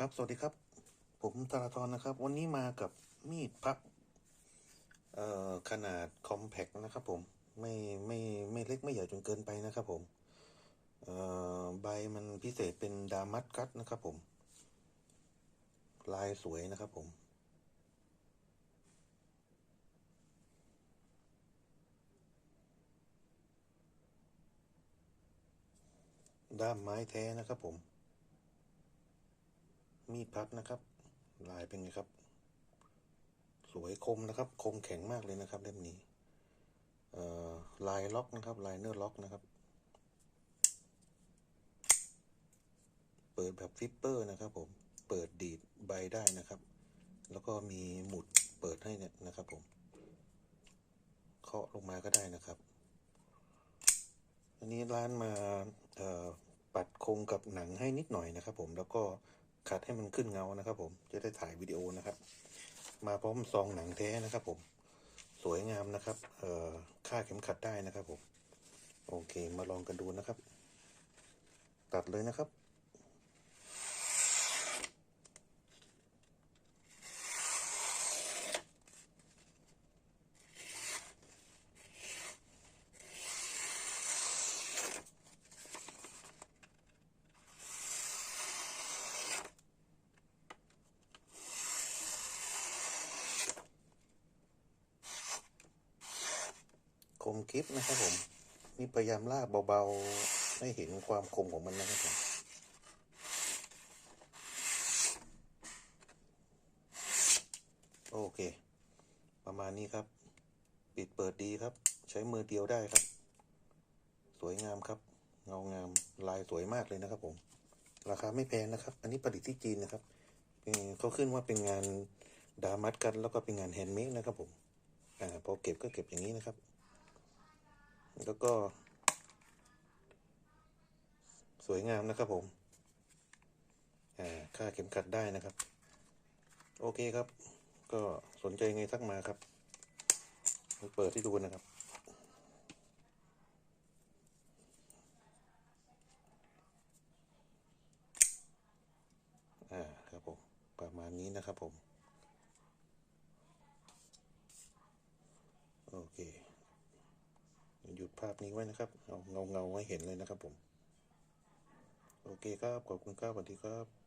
ครับ สวัสดีครับ ผมตาราธรนะครับ วันนี้มากับมีดพับ เอ่อ ขนาดคอมแพคนะครับผม ไม่ไม่ไม่เล็กไม่ใหญ่จนเกินไปนะครับผม เอ่อ ใบมันพิเศษเป็นดามัสกัสนะครับผม ลายสวยนะครับผม ด้ามไม้แท้นะครับผม มีดพับนะครับ ลายเป็นไงครับ สวยคมนะครับ คมแข็งมากเลยนะครับเล่มนี้ลายล็อกนะครับลายเนอร์ล็อกนะครับ เปิดแบบฟิปเปอร์นะครับ ผม เปิดดีดใบได้นะครับ แล้วก็มีหมุดเปิดให้เนี่ยนะครับผมเคาะลงมาก็ได้นะครับ อันนี้ร้านมาปัดคงกับหนังให้นิดหน่อยนะครับ ผมแล้วก็ ขัดให้มันขึ้นเงานะครับ ผมจะได้ถ่ายวิดีโอนะครับ มาพร้อมซองหนังแท้นะครับ ผม สวยงามนะครับเอ่อค่าเข็มขัดได้นะครับ ผม โอเคมาลองกันดูนะครับ ตัดเลยนะครับ คมคลิปนะครับผมนี่พยายามลากเบาๆ ให้เห็นความคมของมันนะครับผมโอเค ประมาณนี้ครับ ปิดเปิดดีครับ ใช้มือเดียวได้ครับ สวยงามครับ เงางามลายสวยมากเลยนะครับผม ราคาไม่แพงนะครับ อันนี้ผลิตที่จีนนะครับเขาขึ้นว่าเป็นงานดามัดกันแล้วก็เป็นงานแฮนด์เมดนะครับผม อ่าพอเก็บก็เก็บอย่างนี้นะครับ แล้วก็ สวยงามนะครับผมอ่าค่าเข็มขัดได้นะครับ โอเคครับ ก็สนใจไงทักมาครับ เปิดให้ดูนะครับ อ่าครับผม ประมาณนี้นะครับผม โอเค หยุดภาพนี้ไว้นะครับเอาเงาเงาไว้เห็นเลยนะครับผม โอเคครับ ขอบคุณครับสวัสดีครับ